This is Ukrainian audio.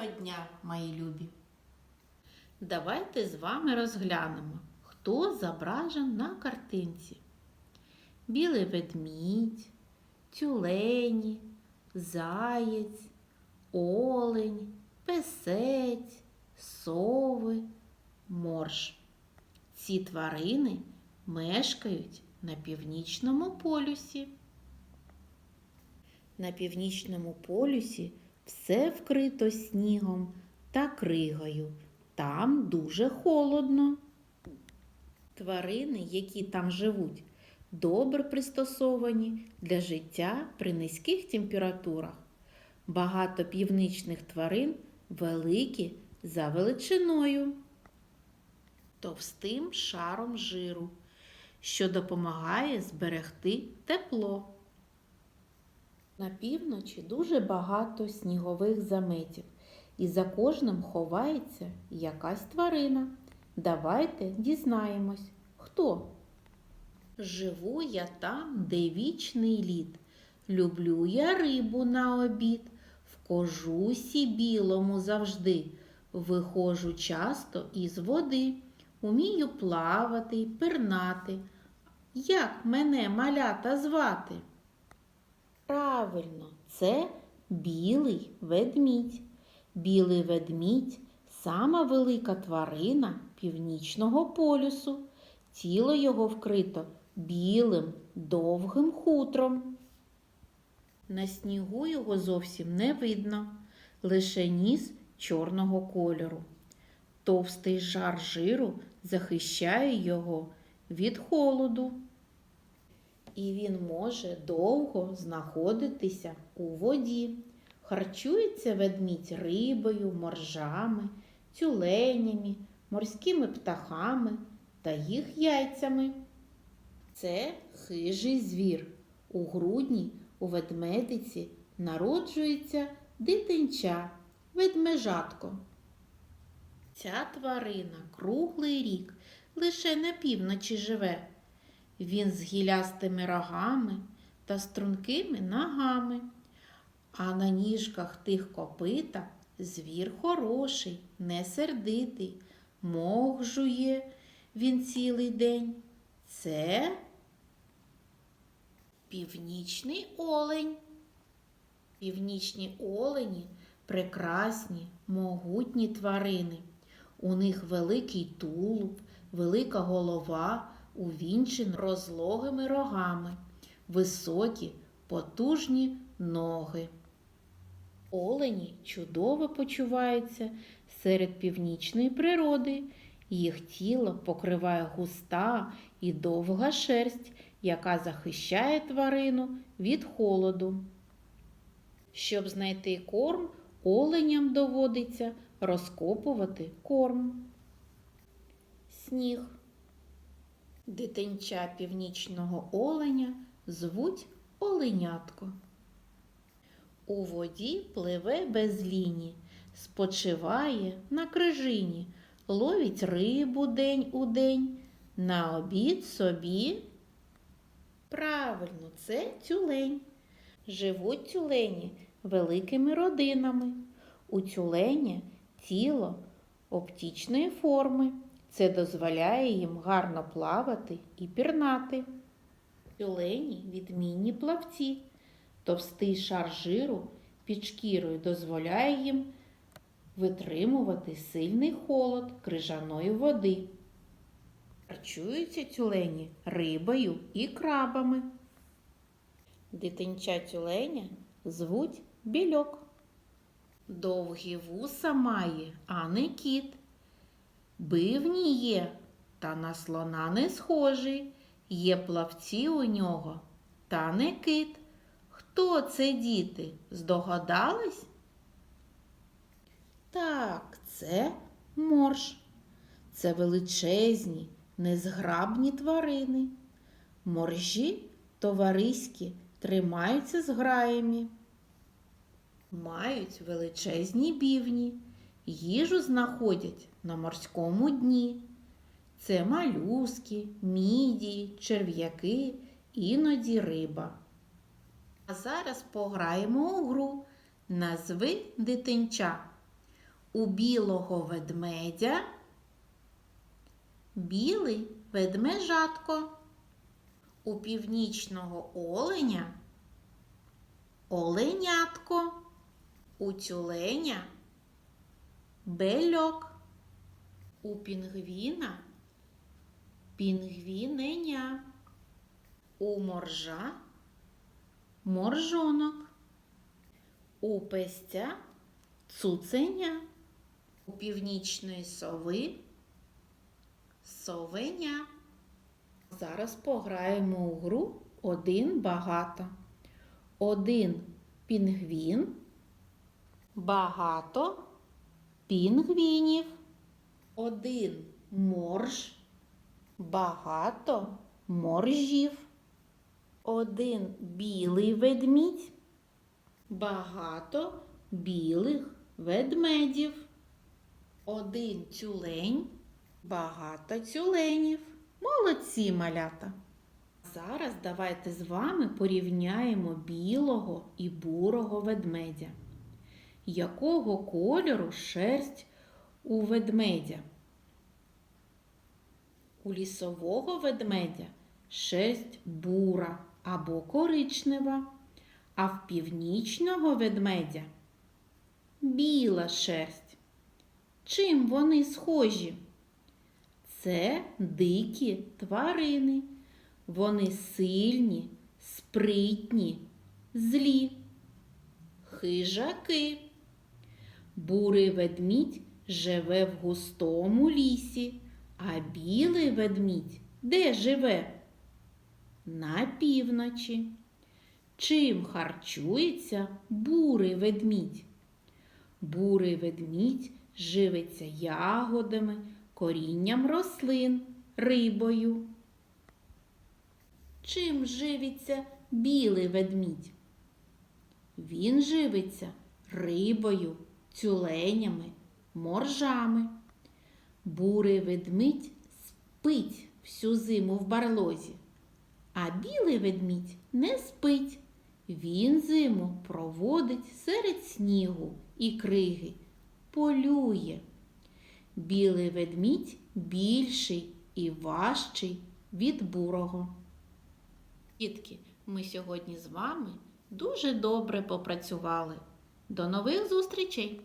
Доброго дня, мої любі! Давайте з вами розглянемо, хто зображен на картинці. Білий ведмідь, тюлені, заєць, олень, песець, сови, морж. Ці тварини мешкають на північному полюсі. На північному полюсі все вкрито снігом та кригою. Там дуже холодно. Тварини, які там живуть, добре пристосовані для життя при низьких температурах. Багато північних тварин великі за величиною, товстим шаром жиру, що допомагає зберегти тепло. На півночі дуже багато снігових заметів, і за кожним ховається якась тварина. Давайте дізнаємось, хто. Живу я там, де вічний лід. Люблю я рибу на обід, в кожусі білому завжди. Виходжу часто із води, умію плавати й пирнати. Як мене малята звати? Правильно, це білий ведмідь. Білий ведмідь сама велика тварина північного полюсу. Тіло його вкрито білим довгим хутром. На снігу його зовсім не видно, лише ніс чорного кольору. Товстий жар жиру захищає його від холоду і він може довго знаходитися у воді. Харчується ведмідь рибою, моржами, тюленями, морськими птахами та їх яйцями. Це хижий звір. У грудні у ведмедиці народжується дитинча, ведмежатко. Ця тварина круглий рік лише на півночі живе. Він з гілястими рогами та стрункими ногами, а на ніжках тих копита звір хороший, не сердитий, мох жує він цілий день. Це північний олень. Північні олені прекрасні, могутні тварини. У них великий тулуб, велика голова увінчен розлогими рогами, високі, потужні ноги. Олені чудово почуваються серед північної природи. Їх тіло покриває густа і довга шерсть, яка захищає тварину від холоду. Щоб знайти корм, оленям доводиться розкопувати корм. Сніг. Дитинча північного оленя звуть оленятко. У воді пливе без ліні, спочиває на крижині, ловить рибу день у день, на обід собі. Правильно, це тюлень. Живуть тюлені великими родинами. У тюленя тіло оптічної форми. Це дозволяє їм гарно плавати і пірнати. Тюлені відмінні плавці. Товстий шар жиру під шкірою дозволяє їм витримувати сильний холод крижаної води. Харчуються тюлені рибою і крабами. Дитинча тюленя звуть більок. Довгі вуса має, а не кіт. Бивні є, та на слона не схожий. Є плавці у нього, та не кит. Хто це діти? Здогадались? Так, це морж. Це величезні, незграбні тварини. Моржі товариські тримаються з граями. Мають величезні бівні, їжу знаходять на морському дні. Це малюски, мідії, черв'яки, іноді риба. А зараз пограємо у гру Назви дитинча. У білого ведмедя білий ведмежатко. У північного оленя оленятко. У тюленя бельок. У пінгвіна пінгвіненя. У моржа моржонок. У пестя цуценя. У північної сови совеня. Зараз пограємо у гру один багато. Один пінгвін, багато пінгвінів. Один морж, багато моржів. Один білий ведмідь, багато білих ведмедів. Один тюлень, багато тюленів. Молодці малята! Зараз давайте з вами порівняємо білого і бурого ведмедя. Якого кольору шерсть у ведмедя? У лісового ведмедя шерсть бура або коричнева, а в північного ведмедя біла шерсть. Чим вони схожі? Це дикі тварини. Вони сильні, спритні, злі, хижаки. Бурий ведмідь живе в густому лісі, а білий ведмідь де живе? На півночі. Чим харчується бурий ведмідь? Бурий ведмідь живиться ягодами, корінням рослин, рибою. Чим живиться білий ведмідь? Він живиться рибою, тюленями, моржами. Бурий ведмідь спить всю зиму в барлозі, а білий ведмідь не спить. Він зиму проводить серед снігу і криги, полює. Білий ведмідь більший і важчий від бурого. Дітки, ми сьогодні з вами дуже добре попрацювали. До нових зустрічей!